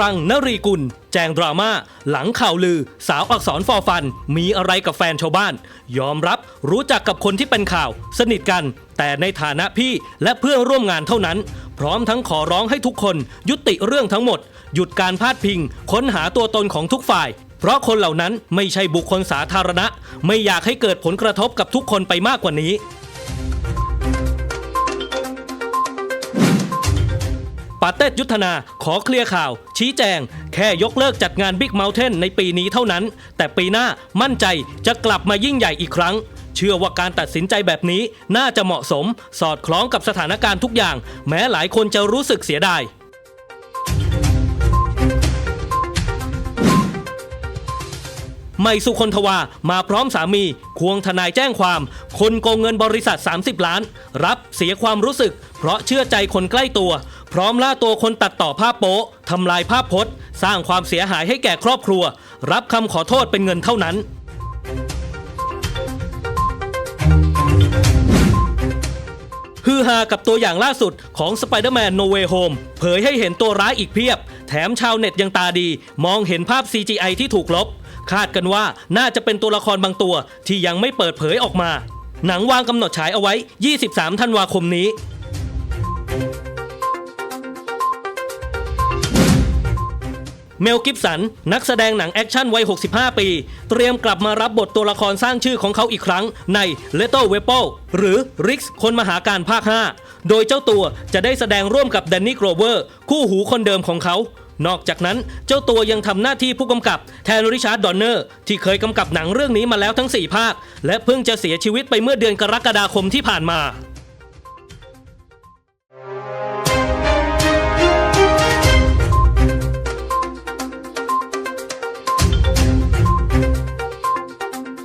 รังนรีกุล แจงดราม่า หลังข่าวลือ สาวอักษรฟอฟัน มีอะไรกับแฟนชาวบ้าน ยอมรับรู้จักกับคนที่เป็นข่าว สนิทกัน แต่ในฐานะพี่และเพื่อนร่วมงานเท่านั้น พร้อมทั้งขอร้องให้ทุกคน ยุติเรื่องทั้งหมด หยุดการพาดพิง ค้นหาตัวตนของทุกฝ่าย เพราะคนเหล่านั้นไม่ใช่บุคคลสาธารณะ ไม่อยากให้เกิดผลกระทบกับทุกคนไปมากกว่านี้ ปาเต้ยุทธนาขอเคลียร์ข่าว ชี้แจง แค่ยกเลิกจัดงานบิ๊กเม t เทนในปีนี้เท่านั้น แต่ปีหน้ามั่นใจจะกลับมายิ่งใหญ่อีกครั้ง เชื่อว่าการตัดสินใจแบบนี้น่าจะเหมาะสม สอดคล้องกับสถานการณ์ทุกอย่าง แม้หลายคนจะรู้สึกเสียดาย ใหม่สุคนทวา มาพร้อมสามี ควงทนายแจ้งความ คนโกงเงินบริษัท 30 ล้าน รับเสียความรู้สึก เพราะเชื่อใจคนใกล้ตัว พร้อมล่าตัวคนตัดต่อภาพโป๊ะทำลายภาพพจน์ สร้างความเสียหายให้แก่ครอบครัว รับคำขอโทษเป็นเงินเท่านั้นฮือฮากับตัวอย่างล่าสุดของ Spider-Man No Way Home เผยให้เห็นตัวร้ายอีกเพียบ แถมชาวเน็ตยังตาดี มองเห็นภาพ CGI ที่ถูกลบ คาดกันว่าน่าจะเป็นตัวละครบางตัวที่ยังไม่เปิดเผยออกมา หนังวางกำหนดฉายเอาไว้ 23 ธันวาคมนี้ เมลกิฟสัน นักแสดงหนังแอคชั่นวัย 65 ปี เตรียมกลับมารับบทตัวละครสร้างชื่อของเขาอีกครั้งใน Little Weapon หรือ Rix คนมหาการภาค 5 โดยเจ้าตัวจะได้แสดงร่วมกับแดนนี่โกรเวอร์ คู่หูคนเดิมของเขา นอกจากนั้นเจ้าตัวยังทำหน้าที่ผู้กำกับแทนริชาร์ดดอนเนอร์ ที่เคยกำกับหนังเรื่องนี้มาแล้วทั้ง 4 ภาค และเพิ่งจะเสียชีวิตไปเมื่อเดือนกรกฎาคมที่ผ่านมา